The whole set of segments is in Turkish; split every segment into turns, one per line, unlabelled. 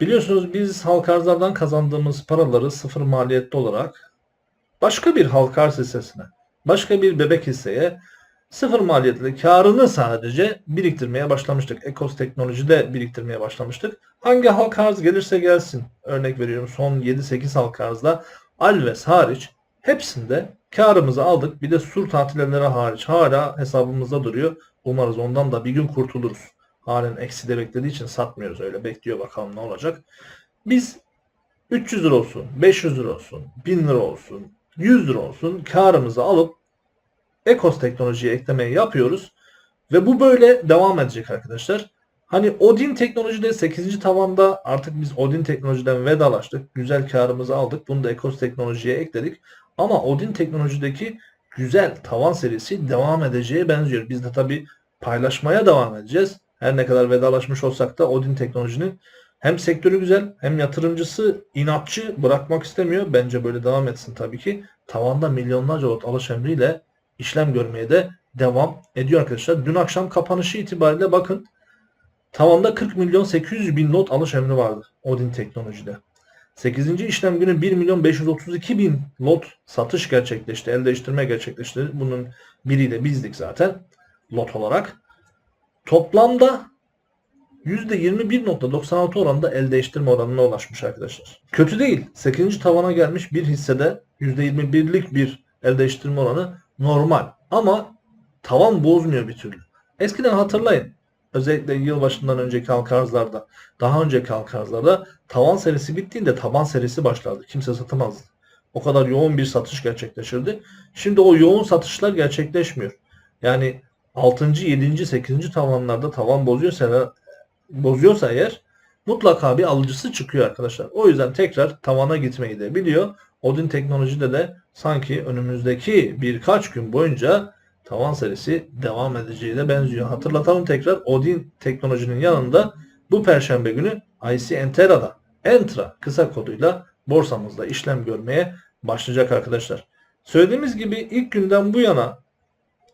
Biliyorsunuz biz halka arzlardan kazandığımız paraları sıfır maliyetli olarak başka bir halka arz hissesine, başka bir bebek hisseye sıfır maliyetli karını sadece biriktirmeye başlamıştık. Ekos Teknoloji'de biriktirmeye başlamıştık. Hangi halka arz gelirse gelsin. Örnek veriyorum son 7-8 halka arzda Alves hariç hepsinde karımızı aldık. Bir de sur tatilleri hariç hala hesabımızda duruyor. Umarız ondan da bir gün kurtuluruz. Halen eksi de beklediği için satmıyoruz öyle bekliyor bakalım ne olacak. Biz 300 lira olsun, 500 lira olsun, 1000 lira olsun, 100 lira olsun karımızı alıp Ekos teknolojiye eklemeyi yapıyoruz. Ve bu böyle devam edecek arkadaşlar. Hani Odin teknolojide 8. tavanda artık biz Odin teknolojiden vedalaştık. Güzel karımızı aldık. Bunu da Ekos teknolojiye ekledik. Ama Odin teknolojideki güzel tavan serisi devam edeceğe benziyor. Biz de tabi paylaşmaya devam edeceğiz. Her ne kadar vedalaşmış olsak da Odin teknolojinin hem sektörü güzel hem yatırımcısı inatçı bırakmak istemiyor. Bence böyle devam etsin tabii ki. Tavanda milyonlarca lot alış emriyle işlem görmeye de devam ediyor arkadaşlar. Dün akşam kapanışı itibariyle bakın tavanda 40 milyon 800 bin lot alış emri vardı Odin teknolojide. 8. işlem günü 1 milyon 532 bin lot satış gerçekleşti. El değiştirme gerçekleşti. Bunun biri de bizdik zaten lot olarak. Toplamda %21.96 oranında el değiştirme oranına ulaşmış arkadaşlar. Kötü değil. 8. tavana gelmiş bir hissede %21'lik bir el değiştirme oranı normal. Ama tavan bozmuyor bir türlü. Eskiden hatırlayın. Özellikle yılbaşından önceki halka arzlarda, daha önceki halka arzlarda tavan serisi bittiğinde taban serisi başlardı. Kimse satamazdı. O kadar yoğun bir satış gerçekleşirdi. Şimdi o yoğun satışlar gerçekleşmiyor. Yani 6. 7. 8. tavanlarda tavan bozuyorsa bozuyorsa eğer mutlaka bir alıcısı çıkıyor arkadaşlar. O yüzden tekrar tavana gitmeyi de biliyor. Odin teknolojide de sanki önümüzdeki birkaç gün boyunca tavan serisi devam edeceği de benziyor. Hatırlatalım tekrar Odin teknolojinin yanında bu perşembe günü IC Entera'da Entra kısa koduyla borsamızda işlem görmeye başlayacak arkadaşlar. Söylediğimiz gibi ilk günden bu yana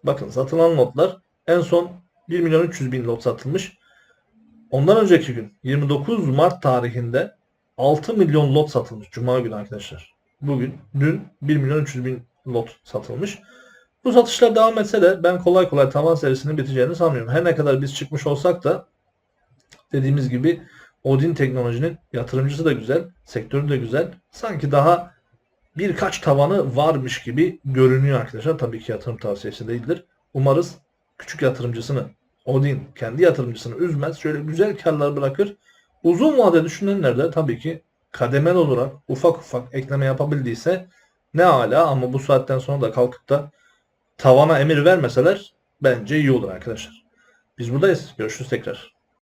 bakın satılan notlar en son 1 milyon 300 bin lot satılmış. Ondan önceki gün 29 Mart tarihinde 6 milyon lot satılmış. Cuma günü arkadaşlar. Bugün, dün 1 milyon 300 bin lot satılmış. Bu satışlar devam etse de ben kolay kolay tavan serisinin biteceğini sanmıyorum. Her ne kadar biz çıkmış olsak da dediğimiz gibi Odin teknolojinin yatırımcısı da güzel, sektörü de güzel. Sanki daha birkaç tavanı varmış gibi görünüyor arkadaşlar. Tabii ki yatırım tavsiyesi değildir. Umarız küçük yatırımcısını, Odin kendi yatırımcısını üzmez. Şöyle güzel karlar bırakır. Uzun vade düşünenler de tabii ki kademel olarak ufak ufak ekleme yapabildiyse ne ala ama bu saatten sonra da kalkıp da tavana emir vermeseler bence iyi olur arkadaşlar. Biz buradayız. Görüşürüz tekrar.